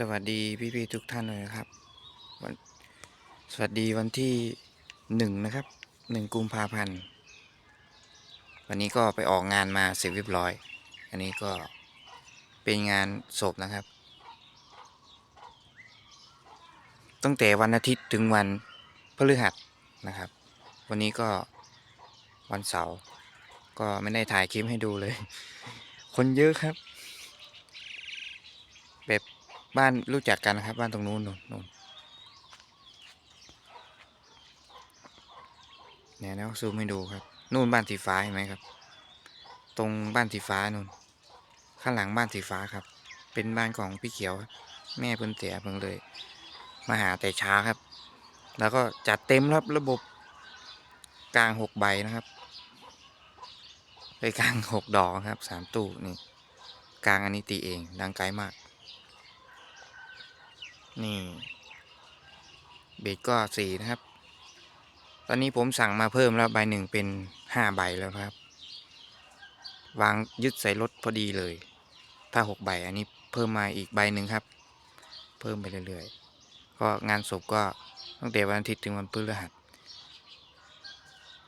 สวัสดีพี่ๆทุกท่านเลยนะครับวันสวัสดีวันที่หนึ่งนะครับหนึ่งกุมภาพันธ์วันนี้ก็ไปออกงานมาเสร็จเรียบร้อย อันนี้ก็เป็นงานศพนะครับ ตั้งแต่วันอาทิตย์ถึงวันพฤหัสนะครับ วันนี้ก็วันเสาร์ก็ไม่ได้ถ่ายคลิปให้ดูเลย คนเยอะครับแบบ บ้านรู้จักกันนะครับ บ้านตรงนู้นนู่นนู่นเนี่ยนะซูมให้ดูครับ นู่นบ้านสีฟ้าเห็นไหมครับ ตรงบ้านสีฟ้านู่น ข้างหลังบ้านสีฟ้าครับ เป็นบ้านของพี่เขียวครับแม่เพิ่นเสียเพิ่งเลย มาหาแต่เช้าครับ แล้วก็จัดเต็มครับระบบกลางหกใบนะครับไปกลางหกดอกครับสามตู้นี่กลางอันนี้ตีเองดังไกลมาก นี่ เบสก็สี่นะครับ ตอนนี้ผมสั่งมาเพิ่มแล้วใบหนึ่งเป็นห้าใบแล้วครับ วางยึดใส่รถพอดีเลย ถ้าหกใบอันนี้เพิ่มมาอีกใบหนึ่งครับ เพิ่มไปเรื่อยๆ ก็งานศพก็ตั้งแต่วันอาทิตย์ถึงวันพฤหัส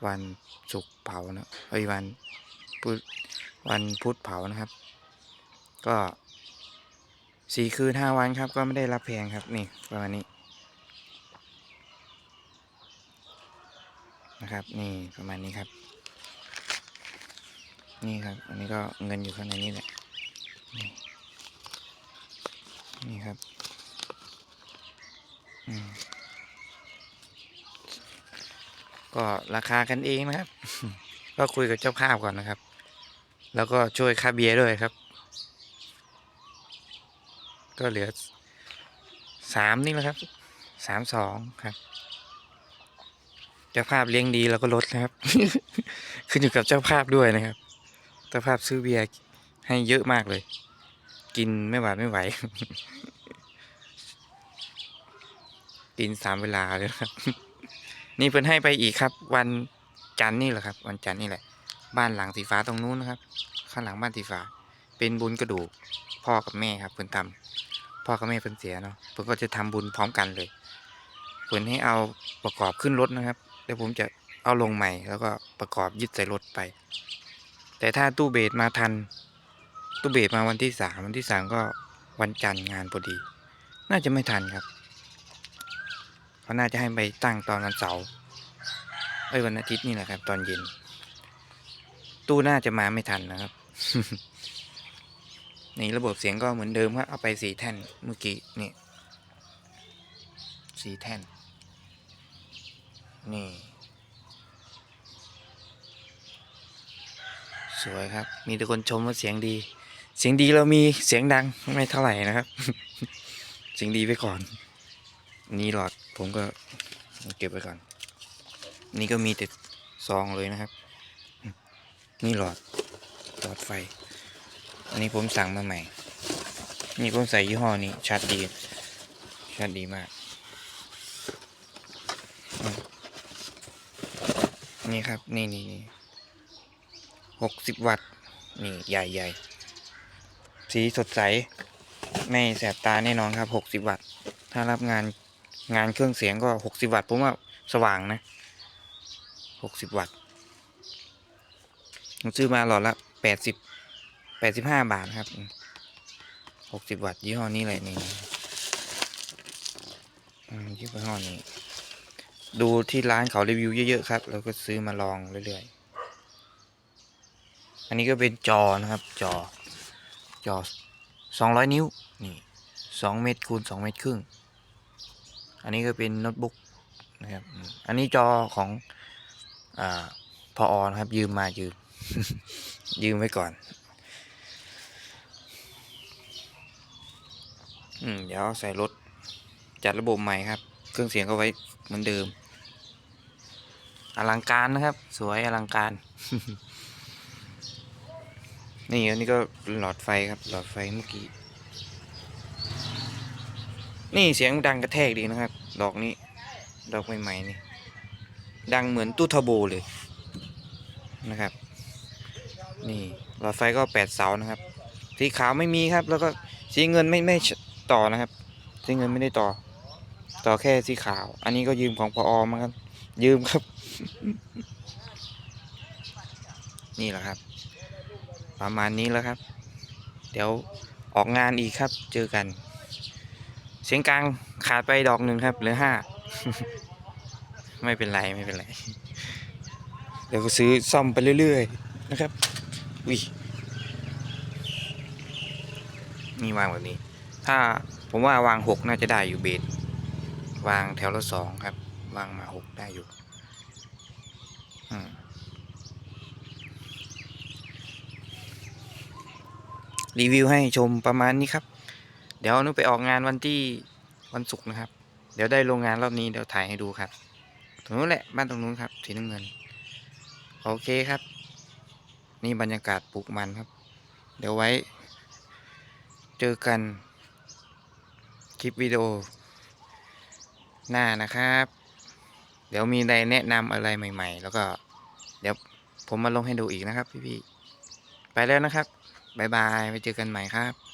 วันศุกร์เผานะเอ้ยวันพุธวันพุธเผานะครับ ก็ สี่คืนห้าวันครับก็ไม่ได้รับแพงครับนี่ประมาณนี้นะครับ นี่ประมาณนี้ครับ นี่ครับ อันนี้ก็เงินอยู่ข้างในนี้แหละนี่นี่ครับก็ราคากันเองนะครับ ก็คุยกับเจ้าภาพก่อนนะครับ แล้วก็ช่วยค่าเบียร์ด้วยครับ ก็เหลือสามนี่แหละครับสามสองครับเจ้าภาพเลี้ยงดีเราก็ลดนะครับ ขึ้นอยู่กับเจ้าภาพด้วยนะครับเจ้าภาพซื้อเบียร์ให้เยอะมากเลย กินไม่หวาดไม่ไหว กินสามเวลาเลยครับ นี่เพิ่นให้ไปอีกครับ วันจันนี่แหละครับ วันจันนี่แหละ บ้านหลังสีฟ้าตรงนู้นนะครับ ข้างหลังบ้านสีฟ้า เป็นบุญกระดูกพ่อกับแม่ครับเพิ่นทำพ่อกับแม่เพิ่นเสียเนาะเพิ่นก็จะทำบุญพร้อมกันเลยเพิ่นให้เอาประกอบขึ้นรถนะครับเดี๋ยวผมจะเอาลงใหม่แล้วก็ประกอบยึดใส่รถไป แต่ถ้าตู้เบสมาทัน ตู้เบสมาวันที่สามวันที่สามก็วันจันทร์งานพอดี น่าจะไม่ทันครับเขาน่าจะให้ไปตั้งตอนวันเสาร์เอ้ยวันอาทิตย์นี่แหละครับ ตอนเย็น ตู้น่าจะมาไม่ทันนะครับ นี่ระบบเสียงก็เหมือนเดิมครับเอาไปสีแท่นเมื่อกี้นี่สีแท่น นี่ สวยครับ มีแต่คนชมว่าเสียงดี เสียงดีเรามีเสียงดังไม่เท่าไหร่นะครับ เสียงดีไปก่อน นี่หลอดผมก็เก็บไว้ก่อน นี่ก็มีแต่ซองเลยนะครับ นี่หลอดหลอดไฟ อันนี้ผมสั่งมาใหม่ นี่ผมใส่ยี่ห้อนี้ชัดดี ชัดดีมาก นี่ครับ นี่นี่นี่หกสิบวัตต์ นี่ใหญ่ใหญ่สีสดใส ไม่แสบตาแน่นอนครับหกสิบวัตต์ ถ้ารับงานงานเครื่องเสียงก็หกสิบวัตต์ผมว่าสว่างนะหกสิบวัตต์ผมซื้อมาหลอดละแปดสิบ แปดสิบห้าบาทครับหกสิบวัตต์ยี่ห้อนี้เลยนี่ยี่ห้อนี้ ดูที่ร้านเขารีวิวเยอะๆครับ แล้วก็ซื้อมาลองเรื่อยๆ อันนี้ก็เป็นจอนะครับ จอ จอสองร้อยนิ้ว นี่สองเมตรคูณสองเมตรครึ่ง อันนี้ก็เป็นโน้ตบุ๊กนะครับ อันนี้จอของอ่าพออนะครับ ยืมมายืม ยืมไว้ก่อน อืมเดี๋ยวใส่รถจัดระบบใหม่ครับ เครื่องเสียงก็ไว้เหมือนเดิม อลังการนะครับ สวยอลังการ นี่อันนี้ก็หลอดไฟครับ หลอดไฟเมื่อกี้ นี่เสียงดังกระแทกดีนะครับ ดอกนี้ ดอกใหม่ๆนี่ ดังเหมือนตู้ทอร์โบเลยนะครับ นี่หลอดไฟก็แปดเสานะครับ สีขาวไม่มีครับ แล้วก็สีเงินไม่ไม่ ต่อนะครับสีเงินไม่ได้ต่อ ต่อแค่สีขาว อันนี้ก็ยืมของพออมาครับ ยืมครับ นี่แหละครับ ประมาณนี้แล้วครับ เดี๋ยวออกงานอีกครับ เจอกัน เสียงกลางขาดไปดอกหนึ่งครับเหลือห้าไม่เป็นไรไม่เป็นไร เดี๋ยวก็ซื้อซ่อมไปเรื่อยๆนะครับวินี่วางแบบนี้ ถ้าผมว่าวางหกน่าจะได้อยู่เบสวางแถวละสองครับ วางมาหกได้อยู่รีวิวให้ชมประมาณนี้ครับ เดี๋ยวนุไปออกงานวันที่วันศุกร์นะครับ เดี๋ยวได้โรงงานรอบนี้เดี๋ยวถ่ายให้ดูครับ ตรงนู้นแหละบ้านตรงนู้นครับสีน้ำเงิน โอเคครับ นี่บรรยากาศปลูกมันครับ เดี๋ยวไว้ เจอกัน คลิปวิดีโอหน้านะครับ เดี๋ยวมีอะไรแนะนำอะไรใหม่ ๆ แล้วก็เดี๋ยวผมมาลงให้ดูอีกนะครับ พี่ๆไปแล้วนะครับ บ๊ายบาย ไปเจอกันใหม่ครับ